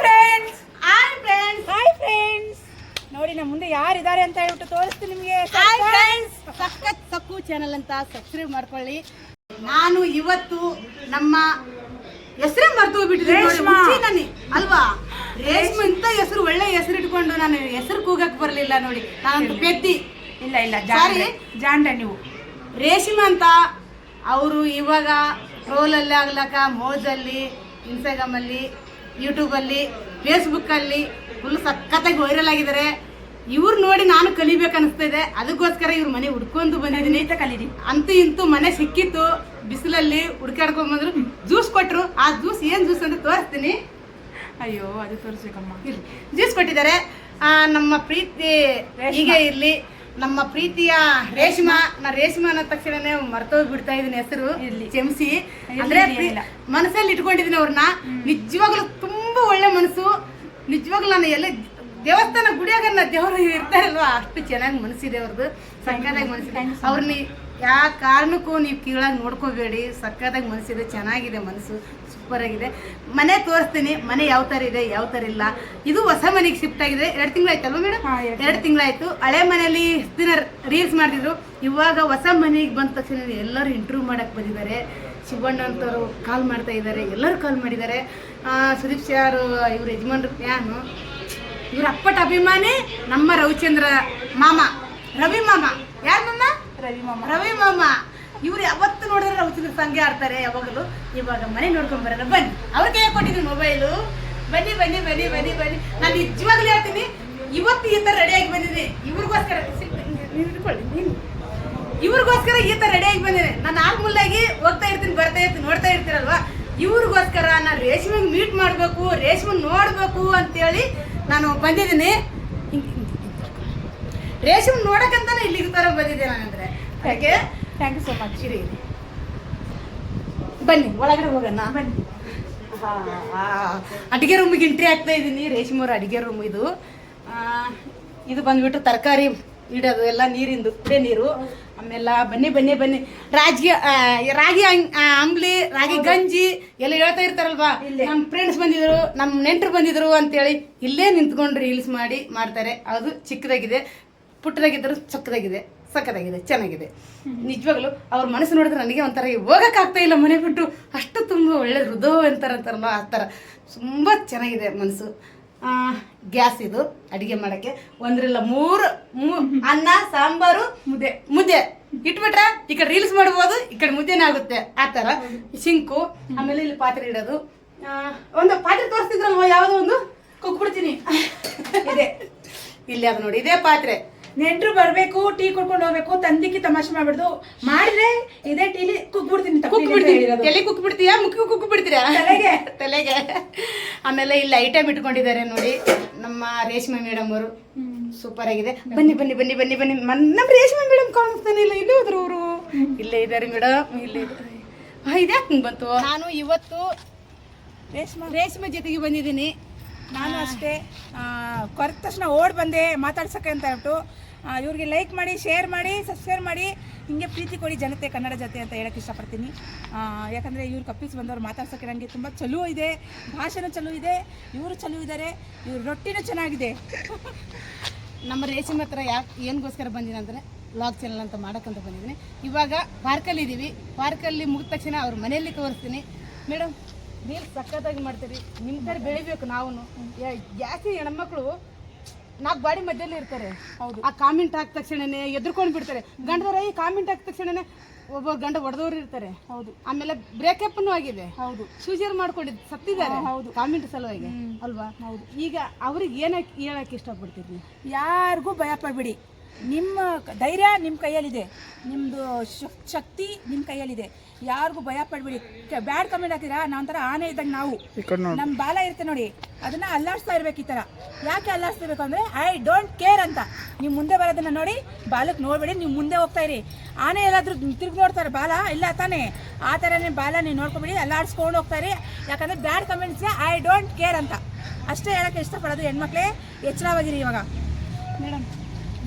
Friends hi friends hi friends ನೋಡಿ ನಮ್ಮ ಮುಂದೆ ಯಾರಿದ್ದಾರೆ ಅಂತ ಹೇಳ್ಬಿಟ್ಟು ತೋರಿಸ್ತೀನಿ ನಿಮಗೆ. ಹಾಯ್ ಫ್ರೆಂಡ್ಸ್ ಸಖತ್ ಸಕ್ಕು ಚಾನಲ್ ಅಂತ ಸಬ್ಸ್ಕ್ರೈಬ್ ಮಾಡ್ಕೊಳ್ಳಿ. ನಾನು ಇವತ್ತು ನಮ್ಮ ಹೆಸರೇ ಮರ್ತು ನಾನಿ, ಅಲ್ವಾ? ರೇಷ್ಮೆ ಅಂತ ಹೆಸರು ಒಳ್ಳೆ ಹೆಸರು ಇಟ್ಕೊಂಡು ನಾನು ಹೆಸರು ಕೂಗಕ್ ಬರಲಿಲ್ಲ ನೋಡಿ. ನಾನು ಪೆದ್ದಿ. ಇಲ್ಲ ಇಲ್ಲ ಜಾರಿ ಜಾಂಡ ಜಾಂಡ ನೀವು. ರೇಷ್ಮೆ ಅಂತ ಅವರು ಇವಾಗ ಟ್ರೋಲಲ್ಲಿ ಆಗ್ಲಕ್ಕ ಮೋಜಲ್ಲಿ ಇನ್ಸ್ಟಾಗ್ರಾಮಲ್ಲಿ ಯೂಟ್ಯೂಬಲ್ಲಿ ಫೇಸ್ಬುಕ್ಕಲ್ಲಿ ಫುಲ್ ಸಖತ್ತಾಗಿ ವೈರಲ್ ಆಗಿದ್ದಾರೆ ಇವ್ರು ನೋಡಿ ನಾನು ಕಲಿಬೇಕು ಅನಿಸ್ತಾ ಇದೆ. ಅದಕ್ಕೋಸ್ಕರ ಇವ್ರ ಮನೆ ಹುಡ್ಕೊಂಡು ಬಂದಿದ್ದೀನಿ. ಅಂತ ಕಲೀರಿ. ಅಂತೂ ಇಂತೂ ಮನೆ ಸಿಕ್ಕಿತ್ತು. ಬಿಸಿಲಲ್ಲಿ ಹುಡ್ಕಾಡ್ಕೊಂಡ್ ಬಂದ್ರು. ಜ್ಯೂಸ್ ಕೊಟ್ಟರು ಆ ಜ್ಯೂಸ್ ಏನು ಜ್ಯೂಸ್ ಅಂತ ತೋರಿಸ್ತೀನಿ. ಅಯ್ಯೋ ಅದು ತೋರಿಸ್ಬೇಕಮ್ಮ. ಇಲ್ಲಿ ಜ್ಯೂಸ್ ಕೊಟ್ಟಿದ್ದಾರೆ. ನಮ್ಮ ಪ್ರೀತಿ. ಹೀಗೆ ಇರ್ಲಿ. ನಮ್ಮ ಪ್ರೀತಿಯ ರೇಷ್ಮಾ ನಾ ರೇಷ್ಮಾ ಅನ್ನೋ ತಕ್ಷಣನೇ ಮರ್ತೋಗಿ ಬಿಡ್ತಾ ಇದೀನಿ ಹೆಸರು. ಚೆಮ್ಸಿ ಅಂದ್ರೆ. ಮನಸ್ಸಲ್ಲಿ ಇಟ್ಕೊಂಡಿದೀನಿ ಅವ್ರನ್ನ. ನಿಜವಾಗ್ಲೂ ತುಂಬಾ ಒಳ್ಳೆ ಮನಸ್ಸು. ನಿಜವಾಗ್ಲೂ ನಾನು ಎಲ್ಲ ದೇವಸ್ಥಾನ ಗುಡಿಯಾಗ ದೇವರು ಇರ್ತಾರಲ್ವಾ ಅಷ್ಟು ಚೆನ್ನಾಗಿ ಮನಸ್ಸಿದೆ ಅವ್ರದ್ದು ಸಂಕಟಾಗಿ ಮನಸ್ಸಿದೆ. ಅವ್ರನ್ನ ಯಾವ ಕಾರಣಕ್ಕೂ ನೀವು ಕೀಳಾಗಿ ನೋಡ್ಕೋಬೇಡಿ. ಸಕ್ಕತ್ತಾಗಿ ಮನಸ್ಸಿದೆ ಚೆನ್ನಾಗಿದೆ ಮನಸ್ಸು. ಸೂಪರ್ ಆಗಿದೆ. ಮನೆ ತೋರಿಸ್ತೀನಿ. ಮನೆ ಯಾವ ಥರ ಇದೆ ಯಾವ ಥರ ಇಲ್ಲ. ಇದು ಹೊಸ ಮನೆಗೆ ಶಿಫ್ಟ್ ಆಗಿದೆ. ಎರಡು ತಿಂಗಳಾಯ್ತಲ್ವ ಮೇಡಮ್ ಎರಡ್ ತಿಂಗಳಾಯ್ತು. ಹಳೆ ಮನೆಯಲ್ಲಿ ದಿನ ರೀಲ್ಸ್ ಮಾಡ್ತಿದ್ರು. ಇವಾಗ ಹೊಸ ಮನೆಗೆ ಬಂದ ತಕ್ಷಣ ಎಲ್ಲರೂ ಇಂಟರ್ವ್ಯೂ ಮಾಡಕ್ ಬಂದಿದ್ದಾರೆ. ಶಿವಣ್ಣ ಅಂತವರು ಕಾಲ್ ಮಾಡ್ತಾ ಇದ್ದಾರೆ. ಎಲ್ಲರೂ ಕಾಲ್ ಮಾಡಿದ್ದಾರೆ. ಸುದೀಪ್ ಸರ್ ಇವ್ರ ಯಜಮಾನ್ರು? ಫ್ಯಾನು ಇವ್ರ ಅಪ್ಪಟ ಅಭಿಮಾನಿ ನಮ್ಮ ರವಿಚಂದ್ರ ಮಾಮ. ರವಿ ಮಾಮ. ಯಾರು ಮಾಮ? ರವಿ ಮಾಮ. ರವಿ ಮಾಮ. ಇವ್ರು ಯಾವತ್ತು ನೋಡಿದ್ರೆ ನಾವು ಸಂಘೆ ಆಡ್ತಾರೆ ಯಾವಾಗಲೂ ಇವಾಗ ಮನೆ ನೋಡ್ಕೊಂಡ್ ಬರೋಣ ಬನ್ನಿ ಅವ್ರ ಕೈ ಕೊಟ್ಟಿದ್ದೀನಿ ಮೊಬೈಲು ಬನ್ನಿ ಬನ್ನಿ ಬನ್ನಿ ಬನ್ನಿ ಬನ್ನಿ ನಾನು ನಿಜವಾಗ್ಲೂ ಹೇಳ್ತೀನಿ ಇವತ್ತು ಈ ಥರ ರೆಡಿಯಾಗಿ ಬಂದಿದೆ ಇವ್ರಿಗೋಸ್ಕರ ಇವ್ರಿಗೋಸ್ಕರ ಈ ಥರ ರೆಡಿಯಾಗಿ ಬಂದಿದೆ ನಾನು ನಾಲ್ಕುಲ್ಲಾಗಿ ಹೋಗ್ತಾ ಇರ್ತೀನಿ ಬರ್ತಾ ಇರ್ತೀನಿ ನೋಡ್ತಾ ಇರ್ತೀರಲ್ವಾ ಇವ್ರಿಗೋಸ್ಕರ ನಾನು ರೇಷ್ಮೆಗೆ ಮೀಟ್ ಮಾಡಬೇಕು ರೇಷ್ಮೆ ನೋಡಬೇಕು ಅಂತೇಳಿ ನಾನು ಬಂದಿದ್ದೀನಿ ರೇಷ್ಮೆ ನೋಡಕ್ಕಂತಾನೆ ಇಲ್ಲಿಗೆ ಥರ ಬಂದಿದ್ದೆ ನಾನಂದ್ರೆ ಯಾಕೆ ಥ್ಯಾಂಕ್ ಯು ಸೋ ಮಚ್ ಇರಿ. ಬನ್ನಿ ಒಳಗಡೆ ಹೋಗೋಣ. ಬನ್ನಿ ಅಡಿಗೆ ರೂಮಿಗೆ ಎಂಟ್ರಿ ಆಗ್ತಾ ಇದ್ದೀನಿ ರೇಷ್ಮೂರ ಅಡಿಗೆ ರೂಮ್ ಇದು. ಇದು ಬಂದ್ಬಿಟ್ಟು ತರಕಾರಿ ಇಡೋದು ಎಲ್ಲ ನೀರಿಂದು ಕುಡಿಯೋ ನೀರು. ಆಮೇಲೆ ಬನ್ನಿ ಬನ್ನಿ ಬನ್ನಿ. ರಾಗಿ ರಾಗಿ ಅಂಬ್ಲಿ ರಾಗಿ ಗಂಜಿ ಎಲ್ಲ ಹೇಳ್ತಾ ಇರ್ತಾರಲ್ವಾ. ನಮ್ಮ ಫ್ರೆಂಡ್ಸ್ ಬಂದಿದ್ರು ನಮ್ಮ ನೆಂಟರು ಬಂದಿದ್ರು ಅಂತೇಳಿ ಇಲ್ಲೇ ನಿಂತ್ಕೊಂಡು ರೀಲ್ಸ್ ಮಾಡಿ ಮಾಡ್ತಾರೆ. ಅದು ಚಿಕ್ಕದಾಗಿದೆ ಪುಟ್ಟದಾಗಿದ್ದರೂ ಚಕ್ಕದಾಗಿದೆ ಸಕ್ಕದಾಗಿದೆ ಚೆನ್ನಾಗಿದೆ. ನಿಜವಾಗ್ಲು ಅವ್ರ ಮನಸ್ಸು ನೋಡಿದ್ರೆ ನನಗೆ ಒಂಥರ ಹೋಗಕ್ಕಾಗ್ತಾ ಇಲ್ಲ ಮನೆ ಬಿಟ್ಟು ಅಷ್ಟು ತುಂಬ ಒಳ್ಳೆ ಹೃದಯ ಅಂತಾರಂತಾರಲ್ಲ ಆ ಥರ. ತುಂಬ ಚೆನ್ನಾಗಿದೆ ಮನಸ್ಸು. ಗ್ಯಾಸ್ ಇದು ಅಡಿಗೆ ಮಾಡೋಕ್ಕೆ. ಒಂದ್ರಲ್ಲ ಮೂರು ಅನ್ನ ಸಾಂಬಾರು ಮುದ್ದೆ. ಮುದ್ದೆ. ಇಟ್ಬಿಟ್ರೆ ಈ ಕಡೆ ರೀಲ್ಸ್ ಮಾಡ್ಬೋದು ಈ ಕಡೆ ಮುದ್ದೆನೇ ಆಗುತ್ತೆ ಆ ಥರ. ಶಿಂಕು ಆಮೇಲೆ ಇಲ್ಲಿ ಪಾತ್ರೆ ಇಡೋದು. ಆ, ಒಂದು ಪಾತ್ರೆ ತೋರಿಸ್ತಿದ್ರಲ್ವ ಯಾವುದೋ ಒಂದು? ಕುಕ್ಬಿಡ್ತೀನಿ ಇದೆ. ಇಲ್ಲಿ ಅದು ನೋಡಿ ಇದೇ ಪಾತ್ರೆ. ನೆಂಟ್ರು ಬರಬೇಕು ಟೀ ಕುಡ್ಕೊಂಡು ಹೋಗ್ಬೇಕು ತಂದಿಕ್ಕಿ ತಮಾಷೆ ಮಾಡ್ಬಿಡ್ದು. ಮಾಡಿದ್ರೆ ಇದೇ ಟೀಲಿ ಕುಗ್ಬಿಡ್ತೀನಿ ಕುಕ್ ಎಲ್ಲಿ ಕುಕ್ ಬಿಡ್ತೀಯಾ ಮುಖ ಕುಕ್ ಬಿಡ್ತೀರಾ ತಲೆಗೆ. ತಲೆಗೆ. ಆಮೇಲೆ ಇಲ್ಲಿ ಐಟಮ್ ಇಟ್ಕೊಂಡಿದ್ದಾರೆ ನೋಡಿ ನಮ್ಮ ರೇಷ್ಮೆ ಮೇಡಮ್ ಅವರು. ಸೂಪರ್ ಆಗಿದೆ. ಬನ್ನಿ ಬನ್ನಿ ಬನ್ನಿ ಬನ್ನಿ ಬನ್ನಿ. ನಮ್ಮ ರೇಷ್ಮೆ ಮೇಡಮ್ ಕಾಣಿಸ್ತಾನೆ ಇಲ್ಲ ಇಲ್ಲೇ ಹೋದ್ರು ಅವರು. ಇಲ್ಲೇ ಇದ್ದಾರೆ ಮೇಡಮ್ ಇಲ್ಲೇ ಇದ್ದಾರೆ. ಇದ್ಯಾಕೆ ಬಂತು? ನಾನು ಇವತ್ತು ರೇಷ್ಮೆ ರೇಷ್ಮೆ ಜೊತೆಗೆ ಬಂದಿದ್ದೀನಿ. ನಾನು ಅಷ್ಟೇ ಕೊರೆದ ತಕ್ಷಣ ಓಡ್ ಬಂದೆ ಮಾತಾಡ್ಸಕ್ಕೆ ಅಂತ ಹೇಳ್ಬಿಟ್ಟು ಇವ್ರಿಗೆ ಲೈಕ್ ಮಾಡಿ ಶೇರ್ ಮಾಡಿ ಸಬ್ಸ್ಕ್ರೈಬ್ ಮಾಡಿ ಹಿಂಗೆ ಪ್ರೀತಿ ಕೊಡಿ ಜನತೆ ಕನ್ನಡ ಜೊತೆ ಅಂತ ಹೇಳಕ್ಕೆ ಇಷ್ಟಪಡ್ತೀನಿ. ಯಾಕಂದರೆ ಇವ್ರು ಕಪ್ಪಿಸ್ ಬಂದವ್ರು ಮಾತಾಡ್ಸೋಕ್ಕೆ ನನಗೆ ತುಂಬ ಚಲೋ ಇದೆ ಭಾಷೆನೂ ಚಲೋ ಇದೆ ಇವರು ಚಲೋ ಇದ್ದಾರೆ ಇವ್ರ ರೊಟ್ಟಿನೂ ಚೆನ್ನಾಗಿದೆ. ನಮ್ಮ ರೇಷನ್ ಹತ್ರ ಯಾಕೆ ಏನಗೋಸ್ಕರ ಬಂದಿನಿ ಅಂದರೆ ಲಾಗ್ ಚಾನಲ್ ಅಂತ ಮಾಡೋಕ್ಕಂತ ಬಂದಿದ್ದೀನಿ. ಇವಾಗ ಪಾರ್ಕಲ್ಲಿ ಇದ್ದೀವಿ ಪಾರ್ಕಲ್ಲಿ ಮುಗಿದ ತಕ್ಷಣ ಅವ್ರ ಮನೆಯಲ್ಲಿ ತೋರಿಸ್ತೀನಿ. ಮೇಡಮ್ ನೀವು ಸಖತ್ತಾಗಿ ಮಾಡ್ತೀರಿ ನಿಮ್ಮ ಥರ ಬೆಳಿಬೇಕು ನಾವು ಜಾಸ್ತಿ ಹೆಣ್ಮಕ್ಳು ನಾಲ್ಕು ಬಾಡಿ ಮಧ್ಯದಲ್ಲಿ ಇರ್ತಾರೆ. ಹೌದು. ಆ ಕಾಮೆಂಟ್ ಹಾಕಿದ ತಕ್ಷಣನೇ ಎದ್ರುಕೊಂಡು ಬಿಡ್ತಾರೆ. ಗಂಡದವ್ರ ಈ ಕಾಮೆಂಟ್ ಹಾಕಿದ ತಕ್ಷಣನೇ ಒಬ್ಬ ಗಂಡ ಹೊಡೆದವ್ರು ಇರ್ತಾರೆ. ಹೌದು. ಆಮೇಲೆ ಬ್ರೇಕಪ್ನು ಆಗಿದೆ. ಹೌದು. ಸೂಜರ್ ಮಾಡ್ಕೊಂಡಿದ್ದು ಸತ್ತಿದ್ದಾರೆ ಹೌದು. ಕಾಮೆಂಟ್ ಸಲುವಾಗಿ. ಅಲ್ವಾ? ಹೌದು. ಈಗ ಅವ್ರಿಗೆ ಏನಕ್ಕೆ ಹೇಳಕ್ಕೆ ಇಷ್ಟಪಡ್ತೀರಿ ಯಾರಿಗೂ ಭಯ ಪಡಬೇಡಿ. ನಿಮ್ಮ ಧೈರ್ಯ ನಿಮ್ಮ ಕೈಯಲ್ಲಿದೆ. ನಿಮ್ಮದು ಶಕ್ತಿ ನಿಮ್ಮ ಕೈಯಲ್ಲಿದೆ. ಯಾರಿಗೂ ಭಯ ಪಡಬೇಡಿ. ಬ್ಯಾಡ್ ಕಮೆಂಟ್ ಹಾಕಿದ್ರಾ ನಾವು ಥರ ಆನೆ ಇದ್ದಂಗೆ ನಾವು. ನಮ್ಮ ಬಾಲ ಇರುತ್ತೆ ನೋಡಿ. ಅದನ್ನ ಅಲ್ಲಾಡಿಸ್ತಾ ಇರ್ಬೇಕು ಈ ಥರ ಯಾಕೆ ಅಲ್ಲಾಡಿಸ್ತಿರ್ಬೇಕು ಅಂದರೆ ಐ ಡೋಂಟ್ ಕೇರ್ ಅಂತ. ನೀವು ಮುಂದೆ ಬರೋದನ್ನ ನೋಡಿ. ಬಾಲಕ್ಕೆ ನೋಡಬೇಡಿ. ನೀವು ಮುಂದೆ ಹೋಗ್ತಾ ಇರಿ. ಆನೆ ಎಲ್ಲಾದರೂ ತಿರುಗಿ ನೋಡ್ತಾರೆ. ಬಾಲ ಇಲ್ಲ ತಾನೇ. ಆ ಥರನೇ ಬಾಲ ನೀವು ನೋಡ್ಕೊಬೇಡಿ. ಅಲ್ಲಾಡಿಸ್ಕೊಂಡು ಹೋಗ್ತಾ ಇರಿ. ಯಾಕಂದರೆ bad comments I don't care ಅಂತ. ಅಷ್ಟೇ ಹೇಳೋಕ್ಕೆ ಇಷ್ಟಪಡೋದು ಹೆಣ್ಮಕ್ಳೇ. ಎಚ್ಚರವಾಗಿರಿ ಇವಾಗ. ಮೇಡಮ್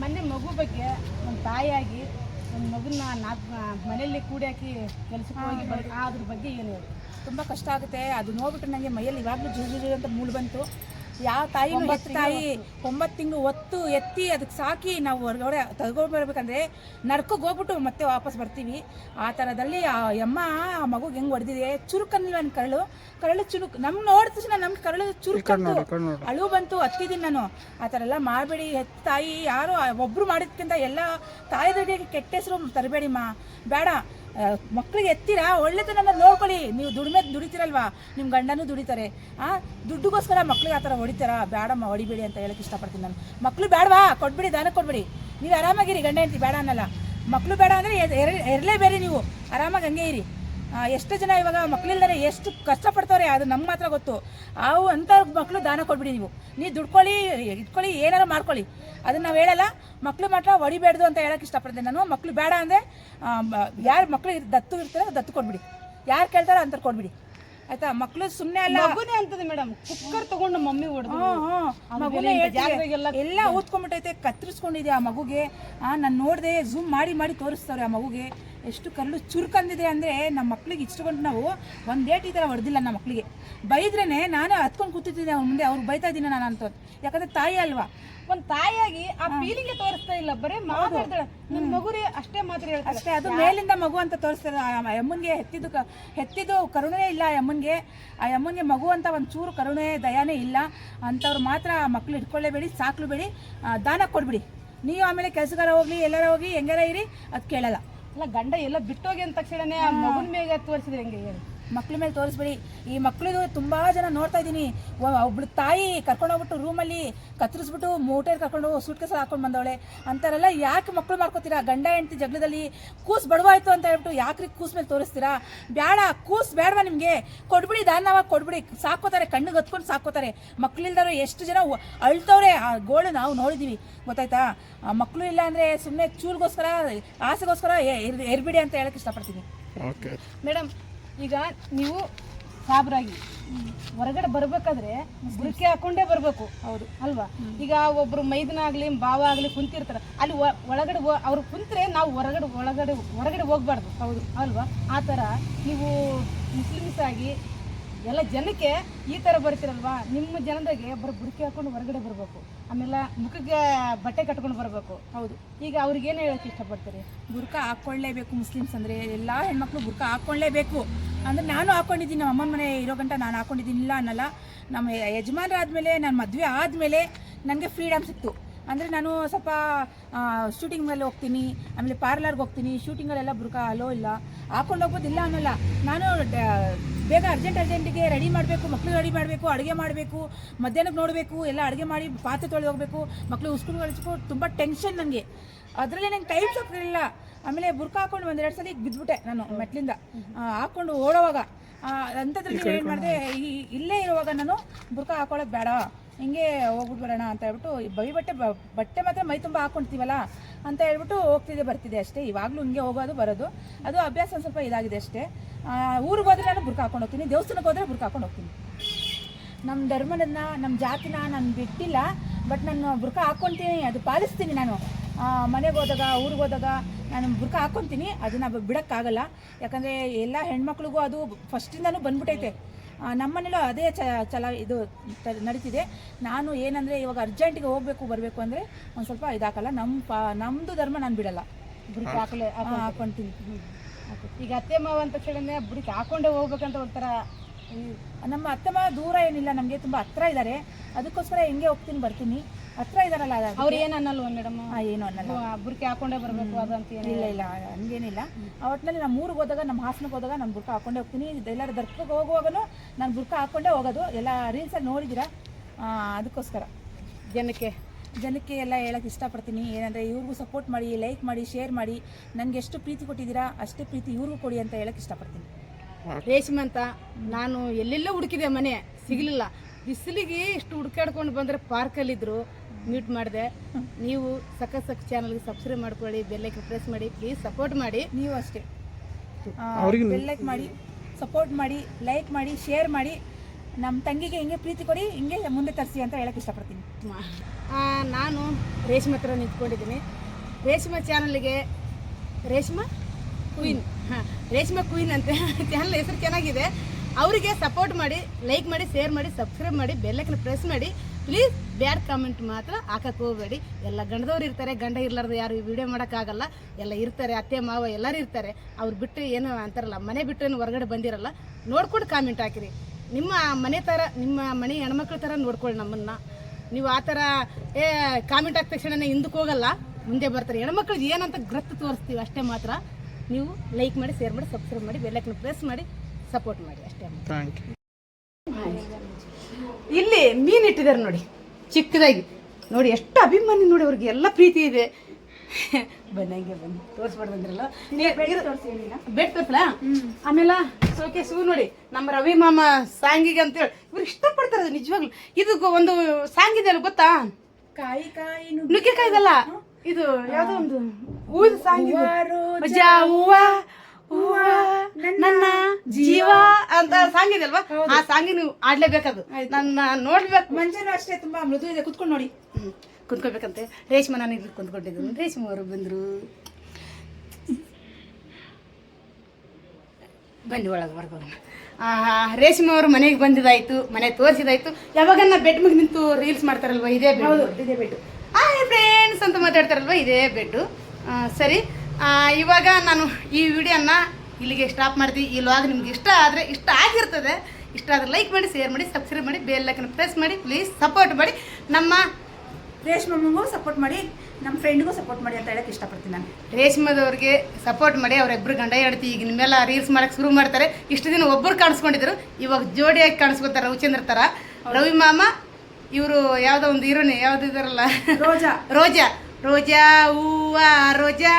ಮೊನ್ನೆ ಮಗು ಬಗ್ಗೆ ಒಂದು ತಾಯಿಯಾಗಿ ಒಂದು ಮಗುನ ನಾಲ್ಕು ಮನೆಯಲ್ಲಿ ಕೂಡಿ ಹಾಕಿ ಕೆಲಸಕ್ಕೆ ಹೋಗಿ ಬರ್ ಅದ್ರ ಬಗ್ಗೆ ಏನು ಹೇಳಿ ತುಂಬ ಕಷ್ಟ ಆಗುತ್ತೆ. ಅದು ನೋಡ್ಬಿಟ್ಟು ನನಗೆ ಮೈಯಲ್ಲಿ ಇವಾಗಲೂ ಜೂಜು ಜುಜು ಅಂತ ಮೂಳು ಬಂತು. ಯಾವ ತಾಯಿ ತಾಯಿ ಒಂಬತ್ತು ತಿಂಗಳು ಒತ್ತು ಎತ್ತಿ ಅದಕ್ಕೆ ಸಾಕಿ ನಾವು ಹೊರಗಡೆ ತಗೊಂಡ್ಬರ್ಬೇಕಂದ್ರೆ ನಡ್ಕೋಗಿ ಹೋಗ್ಬಿಟ್ಟು ಮತ್ತೆ ವಾಪಸ್ ಬರ್ತೀವಿ. ಆ ಥರದಲ್ಲಿ ಆ ಅಮ್ಮ ಆ ಮಗುಗೆ ಹೆಂಗೆ ಹೊಡೆದಿದೆ? ಚುರುಕನ್ನಿಲ್ಲ ನನ್ನ ಕರಳು. ಕರಳು ಚುರುಕು ನಮ್ಗೆ ನೋಡಿದ ತಕ್ಷಣ ನಮ್ಗೆ ಕರಳು ಚುರುಕು ಅಳು ಬಂತು ಹತ್ತಿದ್ದೀನಿ ನಾನು. ಆ ಥರ ಎಲ್ಲ ಮಾಡಬೇಡಿ ಹೆತ್ತ ತಾಯಿ. ಯಾರು ಒಬ್ಬರು ಮಾಡಿದ್ಕಿಂತ ಎಲ್ಲ ತಾಯಿದ್ರಿಗೆ ಕೆಟ್ಟ ಹೆಸರು ತರಬೇಡಿ ಮಾ. ಬೇಡ. ಆ, ಮಕ್ಳಿಗೆ ಎತ್ತೀರಾ? ಒಳ್ಳೆತನ ನೋಡ್ಕೊಳ್ಳಿ. ನೀವು ದುಡಿಮೆ ದುಡಿತೀರಲ್ವಾ? ನಿಮ್ಮ ಗಂಡನೂ ದುಡಿತಾರೆ. ಆ ದುಡ್ಡುಗೋಸ್ಕರ ಮಕ್ಳಿಗೆ ಆ ಥರ ಹೊಡಿತಾರಾ? ಬೇಡಮ್ಮ ಹೊಡಿಬೇಡಿ ಅಂತ ಹೇಳಕ್ಕೆ ಇಷ್ಟಪಡ್ತೀನಿ ನಾನು. ಮಕ್ಕಳು ಬೇಡವಾ? ಕೊಟ್ಬಿಡಿ ದಾನ ಕೊಡ್ಬಿಡಿ ನೀವು ಆರಾಮಾಗಿರಿ ಗಂಡ ಹೆಂಡತಿ ಬೇಡ ಅನ್ನಲ್ಲ. ಮಕ್ಕಳು ಬೇಡ ಅಂದರೆ ಎರಲೇ ಬೇರೆ ನೀವು. ಆರಾಮಾಗಿ ಹಂಗೆ ಇರಿ. ಎಷ್ಟು ಜನ ಇವಾಗ ಮಕ್ಳಿಲ್ದರೆ ಎಷ್ಟು ಕಷ್ಟಪಡ್ತವ್ರೆ ಅದು ನಮ್ಮ ಮಾತ್ರ ಗೊತ್ತು. ಅವು ಅಂಥ ಮಕ್ಕಳು ದಾನ ಕೊಟ್ಬಿಡಿ ನೀವು. ನೀವು ದುಡ್ಕೊಳ್ಳಿ ಇಟ್ಕೊಳ್ಳಿ ಏನಾರು ಮಾಡ್ಕೊಳ್ಳಿ. ಅದನ್ನ ನಾವು ಹೇಳಲ್ಲ ಮಕ್ಳು ಮಾತ್ರ ಹೊಡಿಬೇಡ್ದು ಅಂತ ಹೇಳೋಕೆ ಇಷ್ಟಪಡ್ತೀನಿ ನಾನು. ಮಕ್ಳು ಬೇಡ ಅಂದರೆ ಯಾರು ಮಕ್ಳು ದತ್ತು ಇರ್ತಾರೆ ದತ್ತು ಕೊಟ್ಬಿಡಿ. ಯಾರು ಕೇಳ್ತಾರೋ ಅಂತ ಕೊಡ್ಬಿಡಿ ಆಯ್ತಾ? ಮಕ್ಳು ಸುಮ್ಮನೆ ಅಲ್ಲ. ಮಗುನೇ ಅಂತದೆ ಮೇಡಮ್. ಕುಕ್ಕರ್ ತಗೊಂಡು ಮಮ್ಮಿ ಹೊಡೆದು. ಮಗುನೇ. ಎಲ್ಲ ಊದ್ಕೊಂಡ್ಬಿಟ್ಟೈತೆ ಕತ್ತರಿಸ್ಕೊಂಡಿದೆ ಆ ಮಗುಗೆ. ನಾನು ನೋಡಿದೆ ಝೂಮ್ ಮಾಡಿ ಮಾಡಿ ತೋರಿಸ್ತಾರೆ ಆ ಮಗುಗೆ. ಎಷ್ಟು ಕರಳು ಚುರುಕಂದಿದೆ ಅಂದರೆ ನಮ್ಮ ಮಕ್ಳಿಗೆ ಇಷ್ಟಕೊಂಡು ನಾವು ಒಂದು ಡೇಟ್ ಈ ಥರ ಹೊಡೆದಿಲ್ಲ ನಮ್ಮ ಮಕ್ಕಳಿಗೆ ಬೈದ್ರೇನೆ ನಾನು ಹತ್ಕೊಂಡು ಕೂತಿದ್ದೀನಿ ಅವ್ರ ಮುಂದೆ ಅವ್ರು ಬೈತಾ ಇದ್ದೀನಿ ನಾನು ಅಂತ ಯಾಕಂದ್ರೆ ತಾಯಿ ಅಲ್ವಾ? ಒಂದು ತಾಯಿಯಾಗಿ ಆ ಫೀಲಿಂಗ್ ತೋರಿಸ್ತಾ ಇಲ್ಲ ಬರೀ ಮಾತಾಡ್ತಾಳೆ. ನಿಮ್ಮ ಮಗುರಿ ಅಷ್ಟೇ ಮಾತ್ರ ಹೇಳ್ತಾರೆ ಅಷ್ಟೇ ಅದು ಮೇಲಿಂದ ಮಗು ಅಂತ ತೋರಿಸ್ತಾರೆ. ಆ ಅಮ್ಮನಿಗೆ ಹೆತ್ತಿದ್ದು ಕ ಹೆತ್ತಿದ್ದು ಕರುಣೆ ಇಲ್ಲ ಆ ಅಮ್ಮನಿಗೆ. ಆ ಅಮ್ಮನಿಗೆ ಮಗು ಅಂತ ಒಂದು ಚೂರು ಕರುಣೆ ದಯಾನೇ ಇಲ್ಲ. ಅಂಥವ್ರು ಮಾತ್ರ ಆ ಮಕ್ಳು ಇಟ್ಕೊಳ್ಳೇಬೇಡಿ ಸಾಕ್ಲು ಬೇಡಿ ದಾನ ಕೊಡ್ಬಿಡಿ. ನೀವು ಆಮೇಲೆ ಕೆಲಸಗಾರ ಹೋಗ್ಲಿ ಎಲ್ಲಾರ ಹೋಗಿ ಹೆಂಗಾರ ಇರಿ ಅದು ಕೇಳಲ್ಲ. ಅಲ್ಲ ಗಂಡ ಎಲ್ಲ ಬಿಟ್ಟೋಗಿ ಅಂದ ತಕ್ಷಣನೇ ಆ ಮಗುನ ಮೇಲೆ ತೋರಿಸಿದ್ರೆ ಹೆಂಗೆ ಹೇಳಿ. ಮಕ್ಳ ಮೇಲೆ ತೋರಿಸ್ಬೇಡಿ. ಈ ಮಕ್ಳಿಗೂ ತುಂಬ ಜನ ನೋಡ್ತಾ ಇದ್ದೀನಿ. ಒಬ್ಳು ತಾಯಿ ಕರ್ಕೊಂಡೋಗ್ಬಿಟ್ಟು ರೂಮಲ್ಲಿ ಕತ್ತರಿಸ್ಬಿಟ್ಟು ಮೋಟೇರ್ ಕರ್ಕೊಂಡು ಸೂಟ್ ಕೇಸಲ್ಲಿ ಹಾಕೊಂಡು ಬಂದವಳೆ. ಅಂತಾರೆಲ್ಲ ಯಾಕೆ ಮಕ್ಕಳು ಮಾಡ್ಕೋತೀರಾ? ಗಂಡ ಹೆಂಡತಿ ಜಗಳದಲ್ಲಿ ಕೂಸ್ ಬಡವಾಯ್ತು ಅಂತ ಹೇಳ್ಬಿಟ್ಟು ಯಾಕ್ರಿ ಕೂಸ್ ಮೇಲೆ ತೋರಿಸ್ತೀರಾ? ಬೇಡ ಕೂಸ್ ಬೇಡವಾ ನಿಮಗೆ? ಕೊಡ್ಬಿಡಿ ದಾನವಾಗಿ ಕೊಡ್ಬಿಡಿ. ಸಾಕೋತಾರೆ ಕಣ್ಣಿಗೆ ಹತ್ಕೊಂಡು ಸಾಕೋತಾರೆ ಮಕ್ಳಿಲ್ದವ್ರು ಎಷ್ಟು ಜನ ಅಳ್ತವ್ರೆ? ಆ ಗೋಳು ನಾವು ನೋಡಿದ್ದೀವಿ ಗೊತ್ತಾಯ್ತಾ? ಆ ಮಕ್ಳು ಇಲ್ಲ ಅಂದರೆ ಸುಮ್ಮನೆ ಚೂಲ್ಗೋಸ್ಕರ ಆಸೆಗೋಸ್ಕರ ಎರ್- ಎರ್ಬಿಡಿ ಅಂತ ಹೇಳಕ್ಕೆ ಇಷ್ಟಪಡ್ತೀನಿ. ಮೇಡಮ್ ಈಗ ನೀವು ಸಾಬ್ರಾಗಿ. ಹೊರಗಡೆ ಬರ್ಬೇಕಾದ್ರೆ ಬುರ್ಕೆ ಹಾಕೊಂಡೇ ಬರ್ಬೇಕು. ಹೌದು. ಅಲ್ವಾ? ಈಗ ಒಬ್ರು ಮೈದನ ಆಗ್ಲಿ ಬಾವ ಆಗ್ಲಿ ಕುಂತಿರ್ತಾರ. ಅಲ್ಲಿ ಒಳಗಡೆ ಅವ್ರು ಕುಂತ್ರೆ ನಾವು ಹೊರಗಡೆ ಒಳಗಡೆ ಹೊರಗಡೆ ಹೋಗ್ಬಾರ್ದು. ಹೌದು. ಅಲ್ವಾ? ಆ ಥರ ನೀವು ಮುಸ್ಲಿಮ್ಸ್ ಆಗಿ ಎಲ್ಲ ಜನಕ್ಕೆ ಈ ಥರ ಬರ್ತೀರಲ್ವಾ? ನಿಮ್ಮ ಜನದಾಗೆ ಬರೀ ಬುರ್ಕಿ ಹಾಕೊಂಡು ಹೊರಗಡೆ ಬರಬೇಕು. ಆಮೇಲೆ ಮುಖಕ್ಕೆ ಬಟ್ಟೆ ಕಟ್ಕೊಂಡು ಬರಬೇಕು. ಹೌದು. ಈಗ ಅವ್ರಿಗೇನು ಹೇಳಕ್ಕೆ ಇಷ್ಟಪಡ್ತೀರಿ? ಬುರ್ಕ ಹಾಕ್ಕೊಳ್ಳೇಬೇಕು ಮುಸ್ಲಿಮ್ಸ್ ಅಂದರೆ ಎಲ್ಲ ಹೆಣ್ಮಕ್ಳು ಬುರ್ಕ ಹಾಕ್ಕೊಳ್ಳೇಬೇಕು. ಅಂದರೆ ನಾನು ಹಾಕ್ಕೊಂಡಿದ್ದೀನಿ ನಮ್ಮ ಅಮ್ಮನ ಮನೆ ಇರೋ ಗಂಟ ನಾನು ಹಾಕ್ಕೊಂಡಿದ್ದೀನಿ ಇಲ್ಲ ಅನ್ನಲ್ಲ. ನಮ್ಮ ಯಜಮಾನರಾದಮೇಲೆ ನಾನು ಮದುವೆ ಆದಮೇಲೆ ನನಗೆ ಫ್ರೀಡಮ್ ಸಿಕ್ತು. ಅಂದರೆ ನಾನು ಸ್ವಲ್ಪ ಶೂಟಿಂಗ್ ಮೇಲೆ ಹೋಗ್ತೀನಿ ಆಮೇಲೆ ಪಾರ್ಲರ್ಗೆ ಹೋಗ್ತೀನಿ ಶೂಟಿಂಗಲ್ಲೆಲ್ಲ ಬುರ್ಕ ಅಲೋ ಇಲ್ಲ. ಹಾಕೊಂಡು ಹೋಗೋದಿಲ್ಲ ಅನ್ನೋಲ್ಲ. ನಾನು ಬೇಗ ಅರ್ಜೆಂಟ್ ಅರ್ಜೆಂಟಿಗೆ ರೆಡಿ ಮಾಡಬೇಕು ಮಕ್ಕಳು ರೆಡಿ ಮಾಡಬೇಕು ಅಡುಗೆ ಮಾಡಬೇಕು ಮಧ್ಯಾಹ್ನಕ್ಕೆ ನೋಡಬೇಕು ಎಲ್ಲ ಅಡುಗೆ ಮಾಡಿ ಪಾತ್ರೆ ತೊಳೆದು ಹೋಗಬೇಕು. ಮಕ್ಕಳು ಉಸ್ಕೂಲ್ ಕಳಿಸ್ಕೊ ತುಂಬ ಟೆನ್ಷನ್ ನನಗೆ ಅದರಲ್ಲಿ ನಂಗೆ ಟೈಮ್ ಸಿಗ್ತಿರಲಿಲ್ಲ ಆಮೇಲೆ ಬುರ್ಕ ಹಾಕೊಂಡು ಒಂದೆರಡು ಸಲ ಬಿದ್ದುಬಿಟ್ಟೆ ನಾನು ಮೆಟ್ಲಿಂದ. ಹಾಕ್ಕೊಂಡು ಹಾಕೊಂಡು ಓಡೋವಾಗ. ಅಂಥದ್ರಲ್ಲಿ ಏನು ಮಾಡಿದೆ ಇಲ್ಲೇ ಇರುವಾಗ ನಾನು ಬುರ್ಕ ಹಾಕೊಳ್ಳೋದು ಬೇಡ. ಹಿಂಗೆ ಹೋಗ್ಬಿಟ್ಟು ಬರೋಣ ಅಂತ ಹೇಳ್ಬಿಟ್ಟು, ಈ ಬವಿ ಬಟ್ಟೆ ಬ- ಬಟ್ಟೆ ಮಾತ್ರ ಮೈ ತುಂಬ ಹಾಕ್ಕೊಂತೀವಲ್ಲ ಅಂತ ಹೇಳ್ಬಿಟ್ಟು ಹೋಗ್ತಿದ್ದೆ ಬರ್ತಿದೆ ಅಷ್ಟೇ. ಇವಾಗಲೂ ಹಿಂಗೆ ಹೋಗೋದು, ಬರೋದು. ಅದು ಅಭ್ಯಾಸ ಒಂದು ಸ್ವಲ್ಪ ಇದಾಗಿದೆ ಅಷ್ಟೇ. ಊರಿಗೆ ಹೋದ್ರೆ ನಾನು ಬುರ್ಕ ಹಾಕೊಂಡು ಹೋಗ್ತೀನಿ ದೇವಸ್ಥಾನಕ್ಕೆ ಹೋದ್ರೆ ಬುರ್ಕ ಹಾಕೊಂಡು ಹೋಗ್ತೀನಿ. ನಮ್ಮ ಧರ್ಮದನ್ನ ನಮ್ಮ ಜಾತಿನ ನಾನು ಬಿಟ್ಟಿಲ್ಲ, ಬಟ್ ನಾನು ಬುರ್ಕ ಹಾಕ್ಕೊತೀನಿ ಅದು ಪಾಲಿಸ್ತೀನಿ ನಾನು. ಮನೆಗೆ ಹೋದಾಗ, ಊರಿಗೆ ಹೋದಾಗ ನಾನು ಬುರ್ಕ ಹಾಕ್ಕೊತೀನಿ ಅದನ್ನ ಬಿಡೋಕ್ಕಾಗಲ್ಲ. ಯಾಕಂದರೆ ಎಲ್ಲ ಹೆಣ್ಮಕ್ಳಿಗೂ ಅದು ಫಸ್ಟಿಂದನೂ ಬಂದ್ಬಿಟ್ಟೈತೆ ನಮ್ಮನೇಲೂ ಅದೇ ಚ ಚಲ ಇದು ತ- ನಡೀತಿದೆ. ನಾನು ಏನಂದರೆ ಇವಾಗ ಅರ್ಜೆಂಟಿಗೆ ಹೋಗಬೇಕು ಬರಬೇಕು ಅಂದರೆ ಒಂದು ಸ್ವಲ್ಪ ಇದಾಕಲ್ಲ. ನಮ್ಮ ಪಾ ನಮ್ಮದು ಧರ್ಮ ನಾನು ಬಿಡಲ್ಲ. ಬುಡಿಕೆ ಹಾಕಲೇ ಆ, ಹಾಕ್ಕೊಂತೀನಿ. ಈಗ ಅತ್ತೆ ಮಾವ ಅಂತ ತಕ್ಷಣನೇ ಬುಡಿಕೆ ಹಾಕೊಂಡೇ ಹೋಗ್ಬೇಕಂತ ಒಂಥರ ನಮ್ಮ ಅತ್ತೆ ಮಾವ ದೂರ ಏನಿಲ್ಲ. ನಮಗೆ ತುಂಬ ಹತ್ರ ಇದ್ದಾರೆ ಅದಕ್ಕೋಸ್ಕರ ಹೆಂಗೆ ಹೋಗ್ತೀನಿ ಬರ್ತೀನಿ. ಹತ್ರ ಇದ್ದಾರಲ್ಲ ಅದು- ಅವ್ರು ಏನು ಅನ್ನಲ್ವ ಮೇಡಮ್? ಏನು ಅನ್ನಲ್ಲ. ಬುರ್ಕೆ ಹಾಕೊಂಡೇ ಬರಬೇಕು ಅದಂತ ಇಲ್ಲ ಇಲ್ಲ ಹಂಗೇನಿಲ್ಲ. ಆ ಒಟ್ಟಿನಲ್ಲಿ ನಮ್ಮ ಊರಿಗೆ ಹೋದಾಗ ನಮ್ಮ ಹಾಸನಕ್ಕೆ ಹೋದಾಗ ನಾನು ಬುರ್ಕ ಹಾಕೊಂಡೇ ಹೋಗ್ತೀನಿ. ಎಲ್ಲರ ದರ್ಕಕ್ಕೆ ಹೋಗುವಾಗಲೂ ನಾನು ಬುರ್ಕ ಹಾಕೊಂಡೇ ಹೋಗೋದು. ಎಲ್ಲ ರೀಲ್ಸಲ್ಲಿ ನೋಡಿದ್ದೀರಾ ಅದಕ್ಕೋಸ್ಕರ. ಜನಕ್ಕೆ? ಜನಕ್ಕೆ ಎಲ್ಲ ಹೇಳಕ್ಕೆ ಇಷ್ಟಪಡ್ತೀನಿ. ಏನಂದರೆ ಇವ್ರಿಗೂ ಸಪೋರ್ಟ್ ಮಾಡಿ ಲೈಕ್ ಮಾಡಿ ಶೇರ್ ಮಾಡಿ. ನನಗೆ ಎಷ್ಟು ಪ್ರೀತಿ ಕೊಟ್ಟಿದ್ದೀರಾ ಅಷ್ಟೇ ಪ್ರೀತಿ ಇವ್ರಿಗೂ ಕೊಡಿ ಅಂತ ಹೇಳಕ್ಕೆ ಇಷ್ಟಪಡ್ತೀನಿ. ರೇಷ್ಮೆ ಅಂತ ನಾನು ಎಲ್ಲೆಲ್ಲೋ ಹುಡುಕಿದೆ ಮನೆ ಸಿಗಲಿಲ್ಲ. ಬಿಸಿಲಿಗೆ ಇಷ್ಟು ಹುಡ್ಕಾಡ್ಕೊಂಡು ಬಂದರೆ ಪಾರ್ಕಲ್ಲಿದ್ದರು ಮ್ಯೂಟ್ ಮಾಡಿದೆ. ನೀವು ಸಖತ್ ಸಖತ್ ಚಾನಲ್ಗೆ ಸಬ್ಸ್ಕ್ರೈಬ್ ಮಾಡ್ಕೊಳ್ಳಿ ಬೆಲ್ಲೈಕ್ ಪ್ರೆಸ್ ಮಾಡಿ ಪ್ಲೀಸ್ ಸಪೋರ್ಟ್ ಮಾಡಿ. ನೀವು ಅಷ್ಟೇ. ಬೆಲ್ಲೈಕ್ ಮಾಡಿ ಸಪೋರ್ಟ್ ಮಾಡಿ ಲೈಕ್ ಮಾಡಿ ಶೇರ್ ಮಾಡಿ. ನಮ್ಮ ತಂಗಿಗೆ ಹಿಂಗೆ ಪ್ರೀತಿ ಕೊಡಿ ಹಿಂಗೆ ಮುಂದೆ ತರಿಸಿ ಅಂತ ಹೇಳಕ್ಕೆ ಇಷ್ಟಪಡ್ತೀನಿ. ನಾನು ರೇಷ್ಮೆ ಹತ್ರ ನಿಂತ್ಕೊಂಡಿದ್ದೀನಿ. ರೇಷ್ಮೆ ಚಾನಲ್ಗೆ ರೇಷ್ಮಾ ಕ್ವೀನ್ ಹಾಂ ರೇಷ್ಮೆ ಕ್ವೀನ್ ಅಂತ ಚಾನಲ್ ಹೆಸರು ಚೆನ್ನಾಗಿದೆ. ಅವರಿಗೆ ಸಪೋರ್ಟ್ ಮಾಡಿ ಲೈಕ್ ಮಾಡಿ ಶೇರ್ ಮಾಡಿ ಸಬ್ಸ್ಕ್ರೈಬ್ ಮಾಡಿ ಬೆಲ್ಲಕ್ಕನ ಪ್ರೆಸ್ ಮಾಡಿ. ಪ್ಲೀಸ್ ಬ್ಯಾಡ್ ಕಾಮೆಂಟ್ ಮಾತ್ರ ಹಾಕಕ್ಕೆ ಹೋಗಬೇಡಿ. ಎಲ್ಲ ಗಂಡದವ್ರು ಇರ್ತಾರೆ ಗಂಡ ಇರ್ಲಾರ್ದು ಯಾರು ವಿಡಿಯೋ ಮಾಡೋಕ್ಕಾಗಲ್ಲ. ಎಲ್ಲ ಇರ್ತಾರೆ ಅತ್ತೆ ಮಾವ ಎಲ್ಲರೂ ಇರ್ತಾರೆ. ಅವ್ರು ಬಿಟ್ಟು ಏನು ಅಂತಾರಲ್ಲ ಮನೆ ಬಿಟ್ಟು ಏನು ಹೊರಗಡೆ ಬಂದಿರಲ್ಲ ನೋಡ್ಕೊಂಡು ಕಾಮೆಂಟ್ ಹಾಕಿರಿ. ನಿಮ್ಮ ಮನೆ ಥರ ನಿಮ್ಮ ಮನೆ ಹೆಣ್ಮಕ್ಳ ಥರ ನೋಡ್ಕೊಳ್ಳಿ ನಮ್ಮನ್ನು. ನೀವು ಆ ಥರ ಏ ಕಾಮೆಂಟ್ ಹಾಕಿದ ತಕ್ಷಣನೇ ಹಿಂದಕ್ಕೆ ಹೋಗಲ್ಲ ಮುಂದೆ ಬರ್ತಾರೆ. ಹೆಣ್ಮಕ್ಳಿಗೆ ಏನಂತ ಗ್ರತ್ ತೋರಿಸ್ತೀವಿ ಅಷ್ಟೇ ಮಾತ್ರ. ನೀವು ಲೈಕ್ ಮಾಡಿ ಶೇರ್ ಮಾಡಿ ಸಬ್ಸ್ಕ್ರೈಬ್ ಮಾಡಿ ಬೆಲ್ಲಕ್ಕನ ಪ್ರೆಸ್ ಮಾಡಿ ಸಪೋರ್ಟ್ ಮಾಡಿ ಅಷ್ಟೇ ಥ್ಯಾಂಕ್ ಯು ಇಲ್ಲಿ ಮೀನು ಇಟ್ಟಿದ್ದಾರೆ ನೋಡಿ ಚಿಕ್ಕದಾಗಿ. ನೋಡಿ ಎಷ್ಟು ಅಭಿಮಾನಿ ನೋಡಿ ಅವ್ರಿಗೆ ಎಲ್ಲ ಪ್ರೀತಿ ಇದೆ. ಬನ್ನಿ ಹಂಗೆ ಬನ್ನಿ. ತೋರಿಸ್ಬಾರ್ದಂದ್ರಲ್ಲ? ಬೆಟ್ ತೋರ್ಸಲ? ಆಮೇಲೆ ಸೋಕೆ ಸೂ ನೋಡಿ ನಮ್ಮ ರವಿ ಮಾಮ ಸಾಂಗಿಗೆ ಅಂತೇಳಿ. ಇವ್ರು ಇಷ್ಟಪಡ್ತಾರೆ ನಿಜವಾಗ್ಲು. ಇದು ಒಂದು ಸಾಂಗ್ ಇದೆ ಅಲ್ಲ ಗೊತ್ತಾ? ಕಾಯಿ ಕಾಯಿ ನುಗ್ಗೆಕಾಯಿದಲ್ಲ ಇದು ಯಾವುದೋ ಒಂದು ಹೂವಿನ ಸಾಂಗ್ ಹೂವ ನನ್ನ ಜೀವ ಅಂತ ಸಾಂಗ್ ಇದೆ ಅಲ್ವಾ? ಆ ಸಾಂಗ್ ನೀವು ಆಡ್ಲೇಬೇಕದು ನನ್ನ ನೋಡ್ಬೇಕು. ಮಂಜನು ಅಷ್ಟೇ ತುಂಬಾ ಮೃದು ಇದೆ. ಕುತ್ಕೊಂಡು ನೋಡಿ. ಕುಂತ್ಕೋಬೇಕಂತೆ ರೇಷ್ಮೆ ನಾನು ಇಲ್ಲಿ ಕುತ್ಕೊಂಡಿದ್ದು ರೇಷ್ಮೆ ಅವರು ಬಂದರು. ಬನ್ನಿ ಒಳಗೆ ಬರ್ಬೋದು ರೇಷ್ಮೆ ಅವರು ಮನೆಗೆ ಬಂದಿದ್ದಾಯ್ತು. ಮನೆ ತೋರಿಸಿದಾಯ್ತು ಯಾವಾಗನ್ನ ಬೆಡ್ ಮುಗಿ ನಿಂತು ರೀಲ್ಸ್ ಮಾಡ್ತಾರಲ್ವಾ? ಇದೇ ಬೆಡ್. ಇದೇ ಬೆಡ್. ಹಾಯ್ ಫ್ರೆಂಡ್ಸ್ ಅಂತ ಮಾತಾಡ್ತಾರಲ್ವ? ಇದೇ ಬೆಡ್. ಆ, ಸರಿ. ಆ, ಇವಾಗ ನಾನು ಈ ವಿಡಿಯೋನ ಇಲ್ಲಿಗೆ ಸ್ಟಾಪ್ ಮಾಡ್ತೀನಿ. ಈ ಲಾಗ್ ನಿಮ್ಗೆ ಇಷ್ಟ ಆದರೆ ಇಷ್ಟ ಆಗಿರ್ತದೆ ಇಷ್ಟ ಆದರೆ ಲೈಕ್ ಮಾಡಿ ಶೇರ್ ಮಾಡಿ ಸಬ್ಸ್ಕ್ರೈಬ್ ಮಾಡಿ ಬೇಲ್ ಲೈಕನ್ನು ಪ್ರೆಸ್ ಮಾಡಿ ಪ್ಲೀಸ್ ಸಪೋರ್ಟ್ ಮಾಡಿ. ನಮ್ಮ ರೇಷ್ಮಮ್ಮಗೂ ಸಪೋರ್ಟ್ ಮಾಡಿ ನಮ್ಮ ಫ್ರೆಂಡ್ಗೂ ಸಪೋರ್ಟ್ ಮಾಡಿ ಅಂತ ಹೇಳಕ್ಕೆ ಇಷ್ಟಪಡ್ತೀನಿ ನಾನು. ರೇಷ್ಮದವ್ರಿಗೆ ಸಪೋರ್ಟ್ ಮಾಡಿ ಅವರಿಬ್ಬರು ಗಂಡ ಹೆಂಡತಿ ಈಗ ನಿಮ್ಮೆಲ್ಲ ರೀಲ್ಸ್ ಮಾಡೋಕ್ಕೆ ಶುರು ಮಾಡ್ತಾರೆ. ಇಷ್ಟು ದಿನ ಒಬ್ಬರು ಕಾಣಿಸ್ಕೊಂಡಿದ್ರು. ಇವಾಗ ಜೋಡಿಯಾಗಿ ಕಾಣಿಸ್ಕೊತಾರೆ ರವಿಚಂದ್ರ ಥರ ರವಿ ಮಾಮ ಇವರು ಯಾವುದೋ ಒಂದು ಹೀರೋನಿ ಯಾವ್ದು ಇದಾರಲ್ಲ? ರೋಜಾ. ರೋಜಾ. ರೋಜಾ ಹೂವ ರೋಜಾ.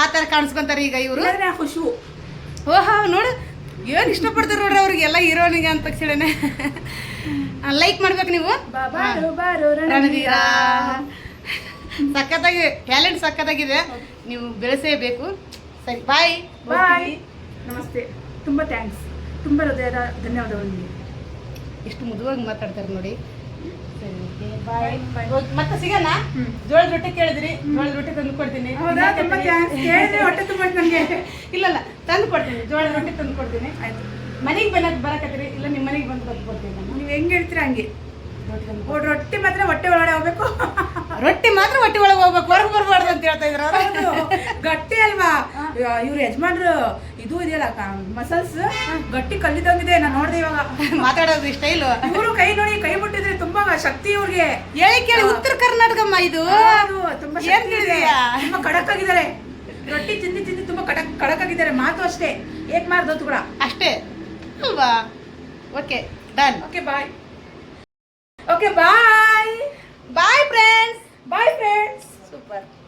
ಆ ಥರ ಕಾಣಿಸ್ಕೊಂತಾರೆ ಈಗ ಇವರು. ಖುಷು ಓಹಾ ನೋಡು. ಏನು ಇಷ್ಟಪಡ್ತಾರೆ ನೋಡ್ರಿ ಅವ್ರಿಗೆ ಎಲ್ಲ ಹೀರೋನಿಗೆ ಅಂತ ತಕ್ಷಣನೇ. ಲೈಕ್ ಮಾಡ್ಬೇಕು ನೀವು. ರಣವೀರ. ಸಖತ್ತಾಗಿ ಟ್ಯಾಲೆಂಟ್ ಸಖತ್ತಾಗಿದೆ. ನೀವು ಬೆಳೆಸೇಬೇಕು. ಸರಿ ಬಾಯ್ ಬಾಯ್ ನಮಸ್ತೆ. ತುಂಬ ಥ್ಯಾಂಕ್ಸ್ ತುಂಬ ಹೃದಯದ ಧನ್ಯವಾದಗಳು ನಿಮಗೆ. ಎಷ್ಟು ಮುದುವಾಗಿ ಮಾತಾಡ್ತಾರೆ ನೋಡಿ. ಸರಿ. ಮತ್ತೆ ಸಿಗಲ್ಲ ಜೋಳದ ರೊಟ್ಟಿ ಕೇಳಿದ್ರಿ. ಜೋಳದ ರೊಟ್ಟಿ ತಂದು ಕೊಡ್ತೀನಿ. ಹೊಟ್ಟೆ ತುಂಬ ನನಗೆ. ಇಲ್ಲಲ್ಲ ತಂದು ಕೊಡ್ತೀನಿ. ಜೋಳದ ರೊಟ್ಟಿ ತಂದು ಕೊಡ್ತೀನಿ. ಆಯ್ತು. ಮನೆಗೆ ಬನ್ನಕ್ ಬರಕತ್ತೀರಿ? ಇಲ್ಲ ನಿಮ್ಮ ಮನೆಗೆ ಬಂದು ತಂದು ಕೊಡ್ತೀನಿ ನೀವು ಹೆಂಗೆ ಹೇಳ್ತೀರಾ ಹಂಗೆ? ರೊಟ್ಟಿ ಮಾತ್ರ ಹೊಟ್ಟೆ ಒಳಗಡೆ ಹೋಗ್ಬೇಕು. ರೊಟ್ಟಿ ಮಾತ್ರ ಹೊಟ್ಟೆ ಒಳಗೆ ಹೋಗ್ಬೇಕು ಹೊರಗೆ ಬರಬಾರ್ದು ಅಂತ ಹೇಳ್ತಾ ಇದ್ರ ಗಟ್ಟಿ ಅಲ್ವಾ? ಇವ್ರ ಯಜಮಾನ್ರು ಇದು ಇದೆಯಲ್ಲ ಮಸಲ್ಸ್ ಗಟ್ಟಿ ಕಲ್ಲಿದಂಗಿದೆ ನಾನು ನೋಡಿದೆ ಇವಾಗ. ಮಾತಾಡೋದು ಸ್ಟೈಲ್ ಇವರು ಕೈ ನೋಡಿ ಕೈ ಮುಟ್ಟಿದ್ರೆ ತುಂಬಾ ಶಕ್ತಿ ಇವ್ರಿಗೆ. ಹೇಳಿ ಕೇಳಿ ಉತ್ತರ ಕರ್ನಾಟಕಮ್ಮ ಇದು? ತುಂಬಾ ಶಕ್ತಿ ಇದೆ. ತುಂಬಾ ಖಡಕ್ ಆಗಿದ್ದಾರೆ ರೊಟ್ಟಿ ತಿಂದಿ ತಿಂದಿ ತುಂಬಾ ಖಡಕ್ ಖಡಕ್ ಆಗಿದ್ದಾರೆ ಮಾತು ಅಷ್ಟೇ. ಏಕ್ ಮಾರ್ದೋತು ಕೂಡ. ಅಷ್ಟೇ. ಅಲ್ವಾ? Okay done okay bye okay bye Bye, Fair.